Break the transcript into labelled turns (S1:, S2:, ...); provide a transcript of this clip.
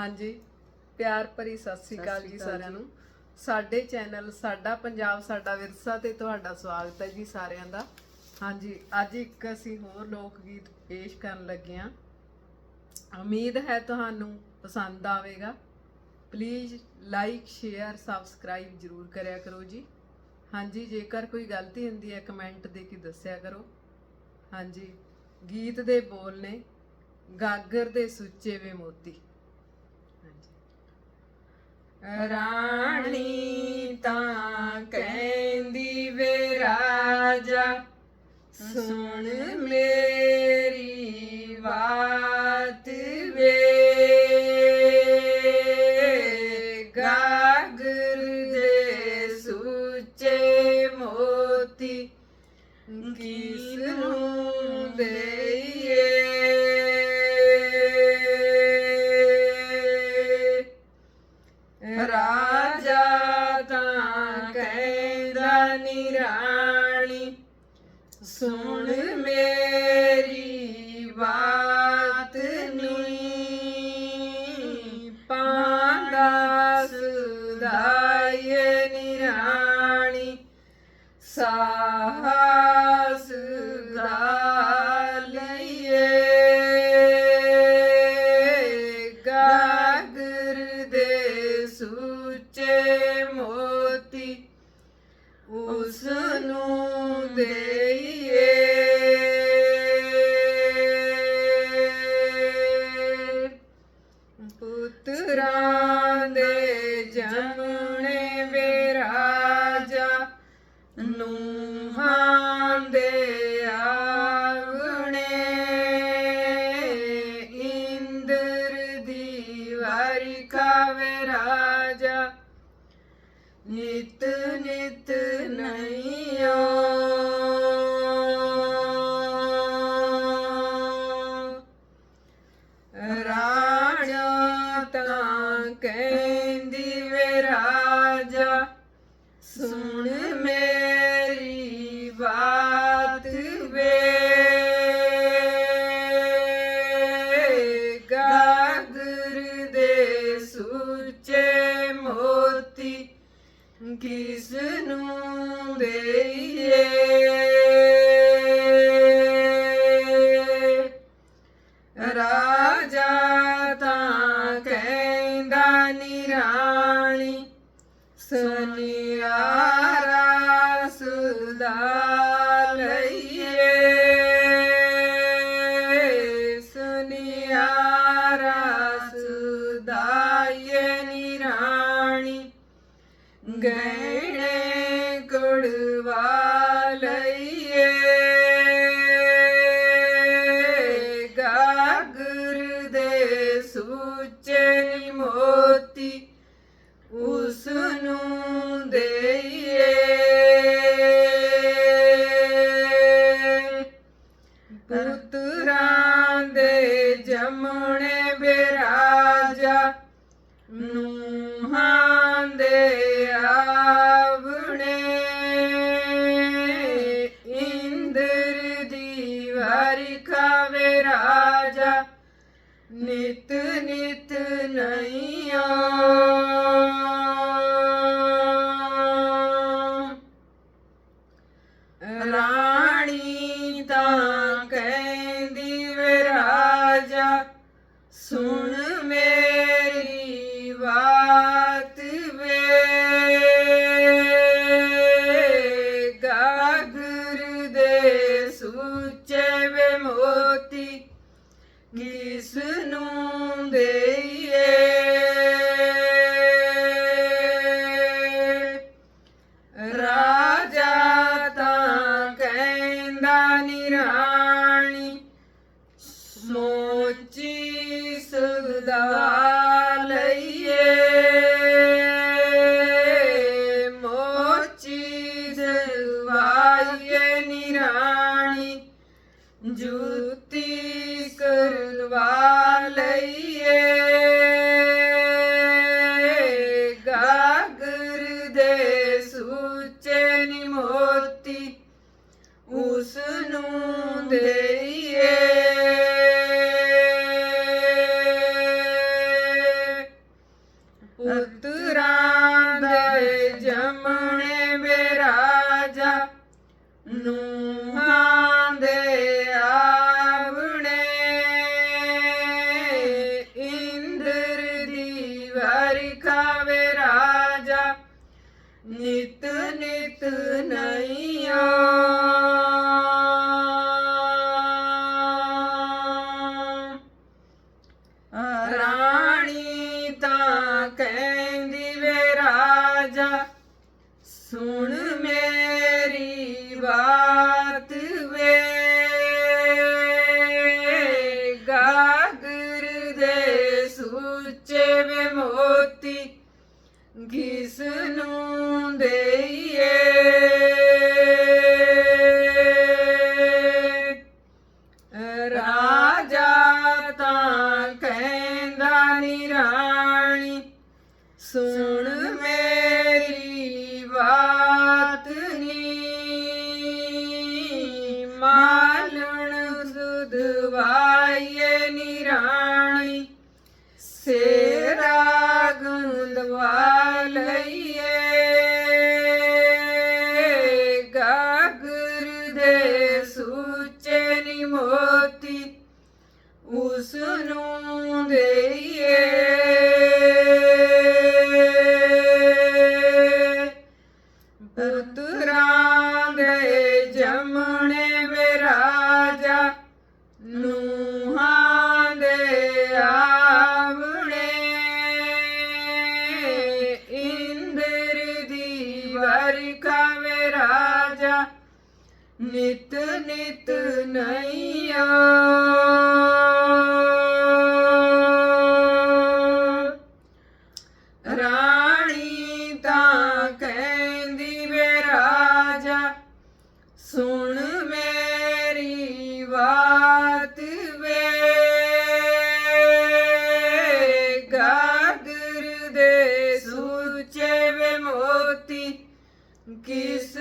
S1: ਹਾਂਜੀ। ਪਿਆਰ ਭਰੀ ਸਤਿ ਸ੍ਰੀ ਅਕਾਲ ਜੀ ਸਾਰਿਆਂ ਨੂੰ। ਸਾਡੇ ਚੈਨਲ ਸਾਡਾ ਪੰਜਾਬ ਸਾਡਾ ਵਿਰਸਾ ਤੇ ਤੁਹਾਡਾ ਸਵਾਗਤ ਹੈ ਜੀ ਸਾਰਿਆਂ ਦਾ। ਹਾਂਜੀ ਅੱਜ ਇੱਕ ਅਸੀਂ ਹੋਰ ਲੋਕ ਗੀਤ ਪੇਸ਼ ਕਰਨ ਲੱਗੇ ਹਾਂ। ਉਮੀਦ ਹੈ ਤੁਹਾਨੂੰ ਪਸੰਦ ਆਵੇਗਾ। ਪਲੀਜ਼ ਲਾਈਕ ਸ਼ੇਅਰ ਸਬਸਕ੍ਰਾਈਬ ਜਰੂਰ ਕਰਿਆ ਕਰੋ ਜੀ। ਹਾਂਜੀ ਜੇਕਰ ਕੋਈ ਗਲਤੀ ਹੁੰਦੀ ਹੈ ਕਮੈਂਟ ਦੇ ਕੇ ਦੱਸਿਆ ਕਰੋ। ਹਾਂਜੀ ਗੀਤ ਦੇ ਬੋਲ ਨੇ ਗਾਗਰ ਦੇ ਸੁੱਚੇ ਵੇ ਮੋਤੀ। ਰਾਣੀ ਤਾਂ ਕਹਿੰਦੀ ਵੇ ਰਾਜਾ ਸੁਣ ਮੇਰੀ ਬਾਤ। ਦਾ ਗਾਗਰ ਦੇ ਸੁੱਚੇ ਮੋਤੀ ਉਸ ਨੂੰ ਦੇਈਏ। ਪੁੱਤਰਾਂ ਦੇ ਜਮਣੇ ਵੇ ਰਾਜਾ ਨੂਹਾਂ ਦੇ ਸੁਣ ਮੇਰੀ ਬਾਤ ਵੇ ਗਾਗਰ ਦੇ ਸੁੱਚੇ ਮੋਤੀ ਕਿਸ ਸੁਨਿਆਰਾ ਸੁਦਾ ਲਈਏ ਸੁਨਿਆਰਾ ਸੁਦਾਏ ਨਿਰਾਣੀ ਗਹਿਣੇ ਕੁੜਵਾ ਉਸ ਨੂੰ ਦੇਈਏ ਪੁੱਤਰਾਂ ਦੇ ਜਮਣੇ ਬਿਰਾਜਾ, ਨੂਹਾਂ ਦੇ ਆਵਣੇ। ਇੰਦਰ ਦੀ ਵਾਰੀ ਖਾਵੇ ਰਾਜਾ, ਨਿਤ ਨਿਤ ਨਈਓ ਮੇਰੀ ਬਾਤ ਵੇ ਗਾਗਰ ਦੇ ਸੁੱਚੇ ਵੇ ਮੋਤੀ ਕਿਸ ਨੂੰ ਦੇਈਏ ਰਾਜਾ ਤਾਂ ਕਹਿੰਦਾ ਨਿਰਾਣੀ ਸੋਚੀ Bye. ਕਿਸ ਨੂੰ ਪੁੱਤਰਾਂ ਦੇ ਜਮਣੇ ਵਿਰਾਜਾ ਨੂਹਾਂ ਦੇ ਆਵਣੇ। ਇੰਦਰ ਦੀ ਵਰਖਾ ਵਿਰਾਜਾ ਨਿਤ ਨਿਤ ਨਈਆ। किस